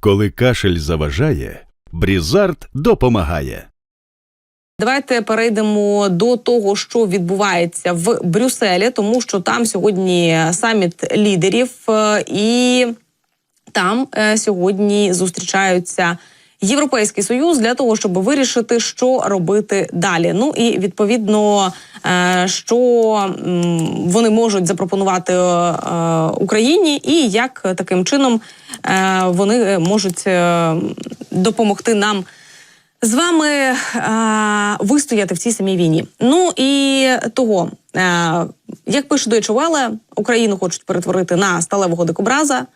Коли кашель заважає, Брізард допомагає. Давайте перейдемо до того, що відбувається в Брюсселі, тому що там сьогодні саміт лідерів, е, і там е, сьогодні зустрічаються Європейський союз для того, щоб вирішити, що робити далі. Ну і відповідно, е, що вони можуть запропонувати е, Україні, і як таким чином е, вони можуть е, допомогти нам з вами е, вистояти в цій самій війні. Ну і того, е, як пише Deutsche Welle, Україну хочуть перетворити на сталевого дикобраза, е,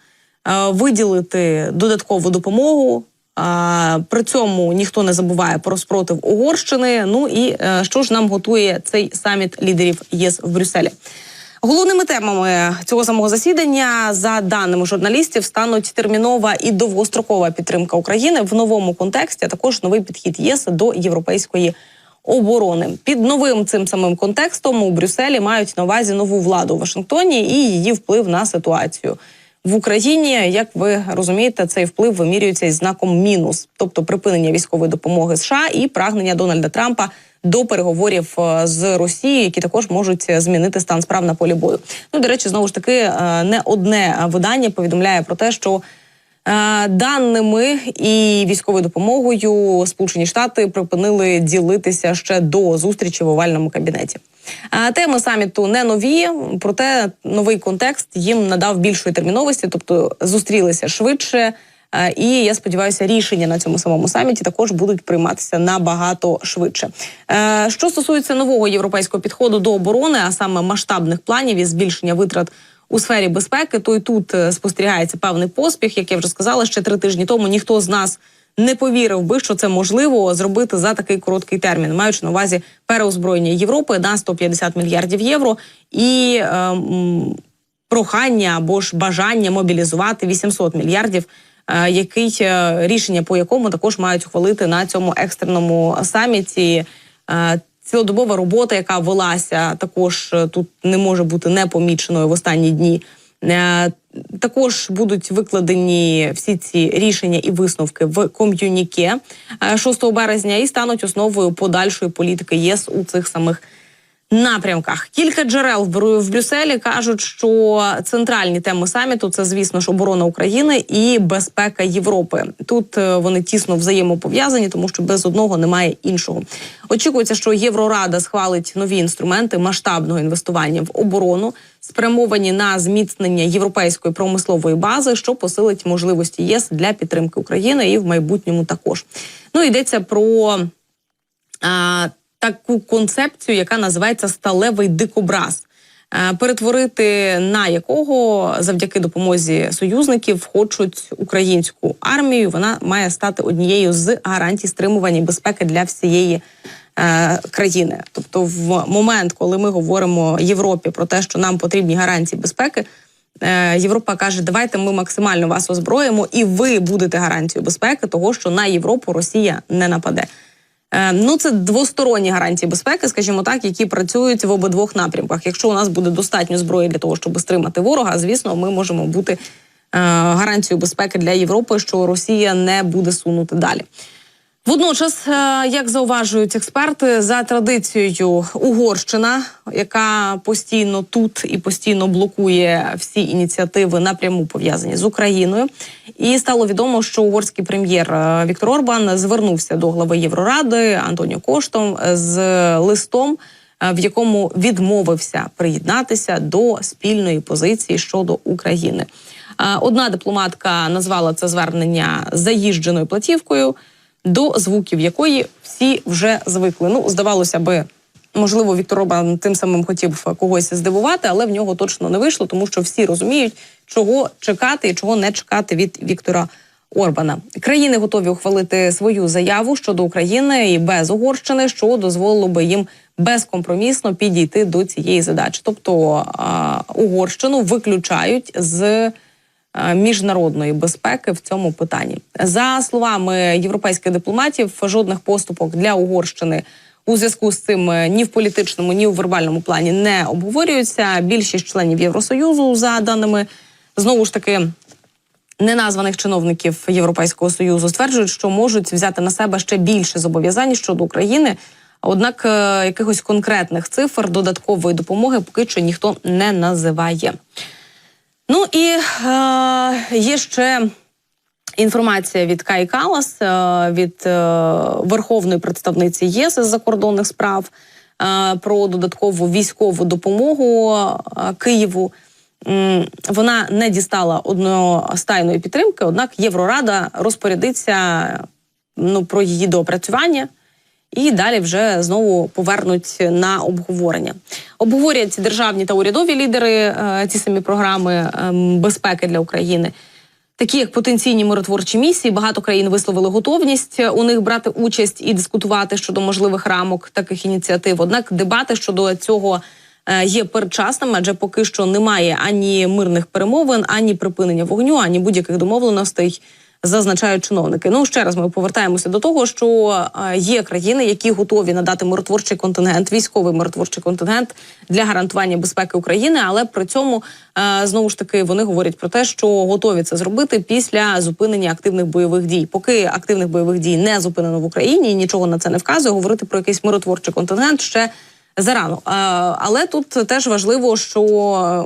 виділити додаткову допомогу. Е, При цьому ніхто не забуває про спротив Угорщини. Ну і е, що ж нам готує цей саміт лідерів ЄС в Брюсселі? Головними темами цього самого засідання, за даними журналістів, стануть термінова і довгострокова підтримка України в новому контексті, а також новий підхід ЄС до європейської оборони. Під новим цим самим контекстом у Брюсселі мають на увазі нову владу у Вашингтоні і її вплив на ситуацію. В Україні, як ви розумієте, цей вплив вимірюється із знаком мінус, тобто припинення військової допомоги США і прагнення Дональда Трампа до переговорів е, з Росією, які також можуть змінити стан справ на полі бою. Ну до речі, знову ж таки, е, не одне видання повідомляє про те, що даними і військовою допомогою Сполучені Штати припинили ділитися ще до зустрічі в овальному кабінеті. Е, Теми саміту не нові, проте новий контекст їм надав більшої терміновості, тобто зустрілися швидше. Е, І я сподіваюся, рішення на цьому самому саміті також будуть прийматися набагато швидше. Е, Що стосується нового європейського підходу до оборони, а саме масштабних планів і збільшення витрат у сфері безпеки, то й тут е, спостерігається певний поспіх. Як я вже сказала, ще три тижні тому ніхто з нас не повірив би, що це можливо зробити за такий короткий термін, маючи на увазі переозброєння Європи на 150 мільярдів євро і е, м, прохання або ж бажання мобілізувати 800 мільярдів. е, Який е, рішення по якому також мають ухвалити на цьому екстреному саміті? Е, Цілодобова робота, яка велася, також е, тут не може бути непоміченою в останні дні. Е, Також будуть викладені всі ці рішення і висновки в ком'юніке е, 6 березня і стануть основою подальшої політики ЄС у цих самих напрямках. Кілька джерел в Брюсселі кажуть, що центральні теми саміту це, звісно ж, оборона України і безпека Європи. Тут е, вони тісно взаємопов'язані, тому що без одного немає іншого. Очікується, що Єврорада схвалить нові інструменти масштабного інвестування в оборону, спрямовані на зміцнення європейської промислової бази, що посилить можливості ЄС для підтримки України і в майбутньому також. Ну йдеться про а, таку концепцію, яка називається сталевий дикобраз. Е, Перетворити на якого завдяки допомозі союзників хочуть українську армію. Вона має стати однією з гарантій стримування і безпеки для всієї е, країни. Тобто, в момент, коли ми говоримо Європі про те, що нам потрібні гарантії безпеки, е, Європа каже: давайте ми максимально вас озброїмо, і ви будете гарантією безпеки, того що на Європу Росія не нападе. Е, Ну, це двосторонні гарантії безпеки, скажімо так, які працюють в обидвох напрямках. Якщо у нас буде достатньо зброї для того, щоб стримати ворога, звісно, ми можемо бути е, гарантією безпеки для Європи, що Росія не буде сунути далі. Водночас, е, як зауважують експерти, за традицією Угорщина, яка постійно тут і постійно блокує всі ініціативи напряму пов'язані з Україною, і стало відомо, що угорський прем'єр е, Віктор Орбан звернувся до глави Євроради Антоніо Коштом з листом, е, в якому відмовився приєднатися до спільної позиції щодо України. Одна дипломатка назвала це звернення заїждженою платівкою до звуків якої всі вже звикли. Ну, здавалося би, можливо, Віктор Орбан тим самим хотів когось здивувати, але в нього точно не вийшло, тому що всі розуміють, чого чекати і чого не чекати від Віктора Орбана. Країни готові ухвалити свою заяву щодо України і без Угорщини, що дозволило би їм безкомпромісно підійти до цієї задачі. Тобто а, Угорщину виключають з міжнародної безпеки в цьому питанні. За словами європейських дипломатів, жодних поступок для Угорщини у зв'язку з цим е, ні в політичному, ні в вербальному плані не обговорюються. Більшість членів Євросоюзу, за даними знову ж таки неназваних чиновників Європейського союзу стверджують, що можуть взяти на себе ще більше зобов'язань щодо України. Однак е, якихось конкретних цифр додаткової допомоги поки що ніхто не називає. Ну і е, є ще інформація від Кай Калас, е, від е, верховної представниці єС із закордонних справ е, про додаткову військову допомогу Києву. Вона не дістала одностайної підтримки, однак Єврорада розпорядиться ну, про її доопрацювання. І далі вже знову повернуть на обговорення. Обговорять державні та урядові лідери е, ці самі програми ем, безпеки для України. Такі як потенційні миротворчі місії, багато країн висловили готовність у них брати участь і дискутувати щодо можливих рамок таких ініціатив. Однак дебати щодо цього е, є передчасними, адже поки що немає ані мирних перемовин, ані припинення вогню, ані будь-яких домовленостей. Зазначають чиновники. Ну ще раз ми повертаємося до того, що е, є країни, які готові надати миротворчий контингент, військовий миротворчий контингент для гарантування безпеки України, але при цьому е, знову ж таки вони говорять про те, що готові це зробити після зупинення активних бойових дій. Поки активних бойових дій не зупинено в Україні, і нічого на це не вказує. Говорити про якийсь миротворчий контингент ще. Зарано, Е, але тут теж важливо, що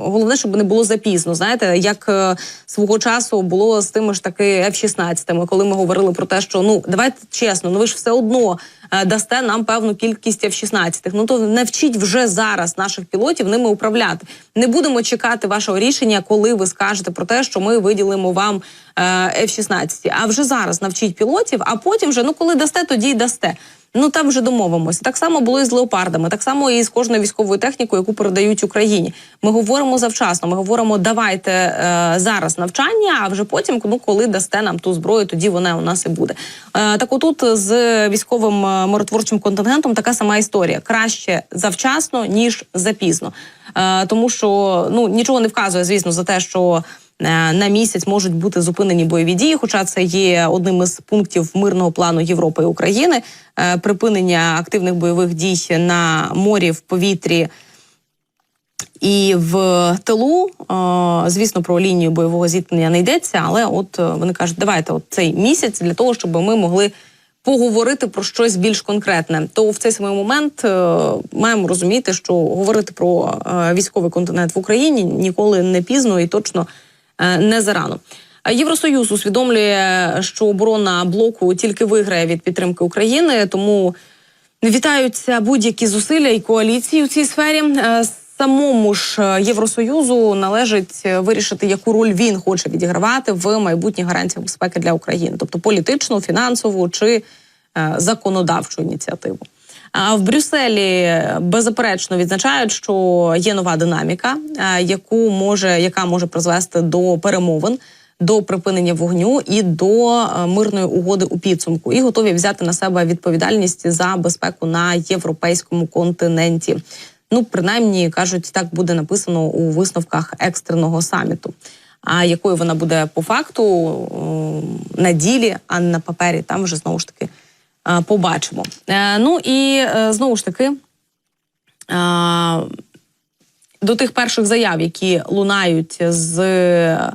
головне, щоб не було запізно. Знаєте, як е, свого часу було з тими ж таки F-16, коли ми говорили про те, що ну давайте чесно, ну ви ж все одно е, дасте нам певну кількість F-16. Ну то навчіть вже зараз наших пілотів ними управляти. Не будемо чекати вашого рішення, коли ви скажете про те, що ми виділимо вам е, F-16. А вже зараз навчіть пілотів, а потім вже ну коли дасте, тоді й дасте. Ну там вже домовимося. Так само було і з леопардами, так само і з кожною військовою технікою, яку передають Україні. Ми говоримо завчасно. Ми говоримо, давайте е, зараз навчання, а вже потім, ну коли дасте нам ту зброю, тоді вона у нас і буде. Е, так, отут з військовим е, миротворчим контингентом така сама історія: краще завчасно ніж запізно, е, тому що ну нічого не вказує, звісно, за те, що. Е, На місяць можуть бути зупинені бойові дії, хоча це є одним із пунктів мирного плану Європи і України. Е, Припинення активних бойових дій на морі, в повітрі і в тилу. Е, Звісно, про лінію бойового зіткнення не йдеться, але от вони кажуть, давайте от цей місяць для того, щоб ми могли. Поговорити про щось більш конкретне, то в цей самий момент маємо розуміти, що говорити про військовий континент в Україні ніколи не пізно і точно не зарано. Е, Євросоюз усвідомлює, що оборона блоку тільки виграє від підтримки України, тому вітаються будь-які зусилля і коаліції у цій сфері. Е, Самому ж е, Євросоюзу належить е, вирішити, яку роль він хоче відігравати в майбутніх гарантіях безпеки для України, тобто політичну, фінансову чи е, законодавчу ініціативу. В Брюсселі беззаперечно відзначають, що є нова динаміка, е, яку може яка може призвести до перемовин. До припинення вогню і до е, мирної угоди у підсумку, і готові взяти на себе відповідальність за безпеку на європейському континенті. Ну, принаймні кажуть, так буде написано у висновках екстреного саміту. А якою вона буде по факту на ділі, а на папері, там вже знову ж таки побачимо. Е, Ну і е, знову ж таки. е, До тих перших заяв, які лунають з е,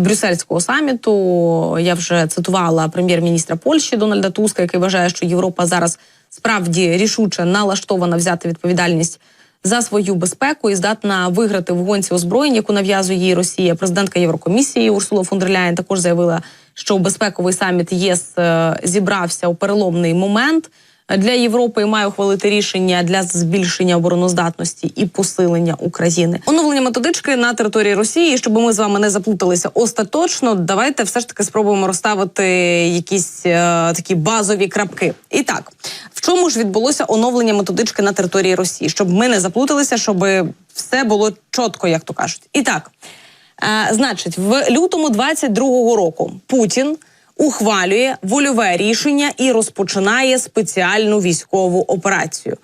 брюссельського саміту, я вже цитувала прем'єр-міністра Польщі Дональда Туска, який вважає, що Європа зараз справді рішуче налаштована взяти відповідальність за свою безпеку і здатна виграти в гонці озброєнь, яку нав'язує їй Росія. Президентка Єврокомісії Урсула фон дер Ляєн також заявила, що безпековий саміт ЄС е, зібрався у переломний момент для Європи і має ухвалити рішення для збільшення обороноздатності і посилення України. Оновлення методички на території Росії, щоб ми з вами не заплуталися остаточно. Давайте все ж таки спробуємо розставити якісь е, такі базові крапки. І так, в чому ж відбулося оновлення методички на території Росії, щоб ми не заплуталися, щоб все було чітко, як то кажуть. І так, значить, в лютому 22-го року Путін ухвалює вольове рішення і розпочинає спеціальну військову операцію.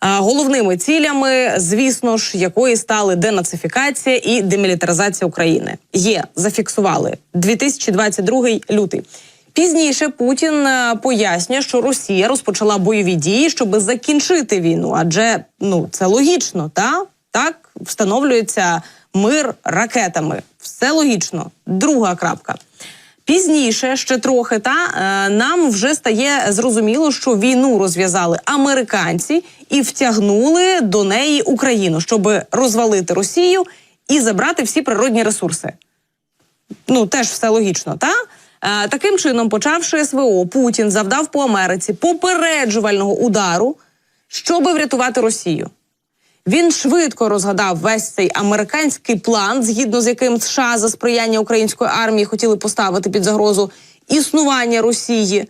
А Головними цілями, звісно ж, якої стали денацифікація і демілітаризація України. Є зафіксували 2022 лютий. Пізніше Путін пояснює, що Росія розпочала бойові дії, щоб закінчити війну, адже ну це логічно, та Так встановлюється мир ракетами. Все логічно. Друга крапка. Пізніше, ще трохи, та е, нам вже стає зрозуміло, що війну розв'язали американці і втягнули до неї Україну, щоб розвалити Росію і забрати всі природні ресурси. Ну теж все логічно, та е, таким чином, почавши СВО, Путін завдав по Америці попереджувального удару, щоби врятувати Росію. Він швидко розгадав весь цей американський план, згідно з яким США за сприяння української армії хотіли поставити під загрозу існування Росії,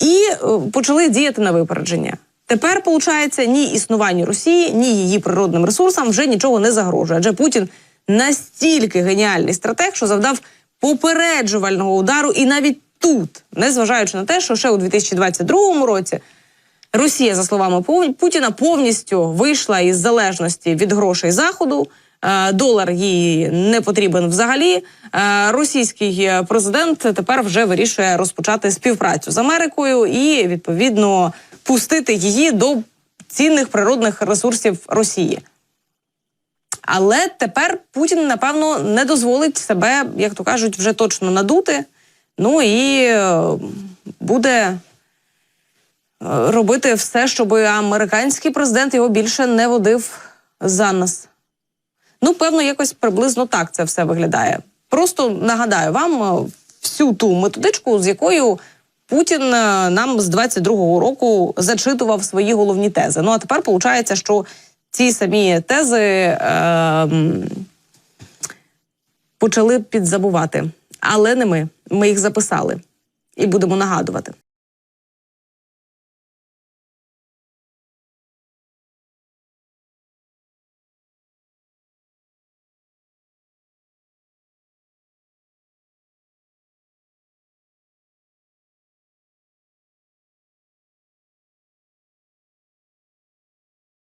і е, почали діяти на випередження. Тепер, виходить, ні існуванню Росії, ні її природним ресурсам вже нічого не загрожує. Адже Путін настільки геніальний стратег, що завдав попереджувального удару, і навіть тут, незважаючи на те, що ще у 2022 році Росія, за словами Путіна, повністю вийшла із залежності від грошей заходу. Е, Долар їй не потрібен взагалі. Е, Російський президент тепер вже вирішує розпочати співпрацю з Америкою і відповідно пустити її до цінних природних ресурсів Росії. Але тепер Путін, напевно, не дозволить себе, як то кажуть, вже точно надути. Ну і е, буде робити все, щоб американський президент його більше не водив за нас. Ну, певно, якось приблизно так це все виглядає. Просто нагадаю вам е, всю ту методичку, з якою Путін е, нам з 22-го року зачитував свої головні тези. Ну а тепер виходить, що ці самі тези е, почали підзабувати. Але не ми. Ми їх записали і будемо нагадувати.